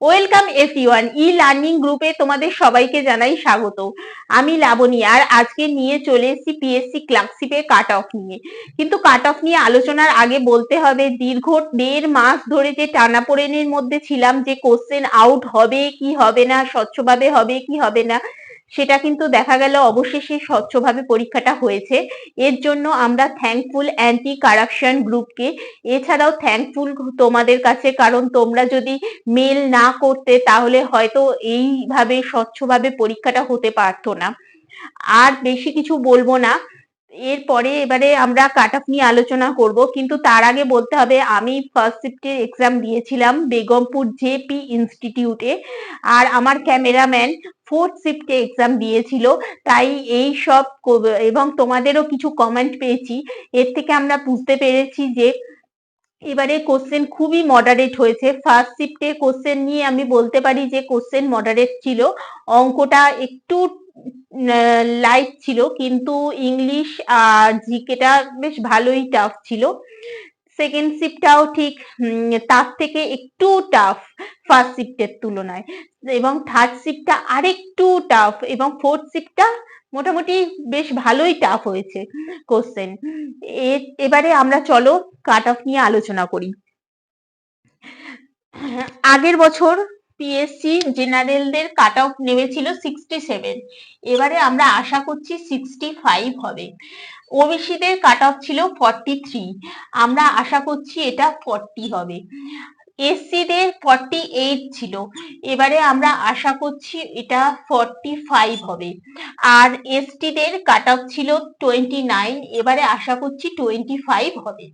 Welcome everyone ই learning গ্রুপে তোমাদের সবাইকে জানাই স্বাগত। আমি লাবণী আর আজকে নিয়ে চলে এসেছি পিএসসি ক্লার্কশিপের কাট অফ নিয়ে। কিন্তু কাট অফ নিয়ে আলোচনার আগে বলতে হবে, দীর্ঘ দেড় মাস ধরে যে টানাপোড়েনের মধ্যে ছিলাম যে কোশ্চেন আউট হবে, কি হবে না, স্বচ্ছভাবে হবে, কি হবে না সেটা কিন্তু দেখা গেল অবশেষে স্বচ্ছভাবে পরীক্ষাটা হয়েছে। এর জন্য আমরা থ্যাঙ্কফুল অ্যান্টি কারাপশন গ্রুপকে এছাড়াও থ্যাঙ্কফুল তোমাদের কাছে, কারণ তোমরা যদি মেল না করতে তাহলে হয়তো এইভাবে স্বচ্ছভাবে পরীক্ষাটা হতে পারতো না। আর বেশি কিছু বলব না। এরপরে এবারে আমরা কাট অফ নিয়ে আলোচনা করব। কিন্তু তার আগে বলতে হবে, আমি ফার্স্ট শিফটের এক্সাম দিয়েছিলাম বেগমপুর জেপি ইনস্টিটিউটে আর আমার ক্যামেরাম্যান ফোর্থ শিফটে এক্সাম দিয়েছিল, তাই এই সব এবং তোমাদেরও কিছু কমেন্ট পেয়েছি। এর থেকে আমরা বুঝতে পেরেছি যে এবারে কোশ্চেন খুবই মডারেট হয়েছে। ফার্স্ট শিফটে কোশ্চেন নিয়ে আমি বলতে পারি যে কোশ্চেন মডারেট ছিল। অঙ্কটা একটু লাইট ছিল, কিন্তু ইংলিশ আর জিকেটা বেশ ভালোই টাফ ছিল। সেকেন্ড শিফটটাও ঠিক তার থেকে একটু টাফ ফার্স্ট শিফটের তুলনায়। এবং থার্ড শিফটটা আরেকটু টাফ এবং ফোর্থ শিফটটা মোটামুটি বেশ ভালোই টাফ হয়েছে কোশ্চেন এবারে আমরা চলো কাট অফ নিয়ে আলোচনা করি। আগের বছর পিএসসি জেনারেলদের কাট অফ নেমেছিল সিক্সটি সেভেন এবারে আমরা আশা করছি সিক্সটি ফাইভ হবে। ওবিসিদের কাট অফ ছিল ফর্টি থ্রি আমরা আশা করছি এটা ফর্টি হবে। এসসিদের ফর্টি এইট ছিল। এবারে আমরা আশা করছি এটা ফর্টি ফাইভ হবে। আর এসটিদের কাট অফ ছিল টোয়েন্টি নাইন এবারে আশা করছি টোয়েন্টি ফাইভ হবে।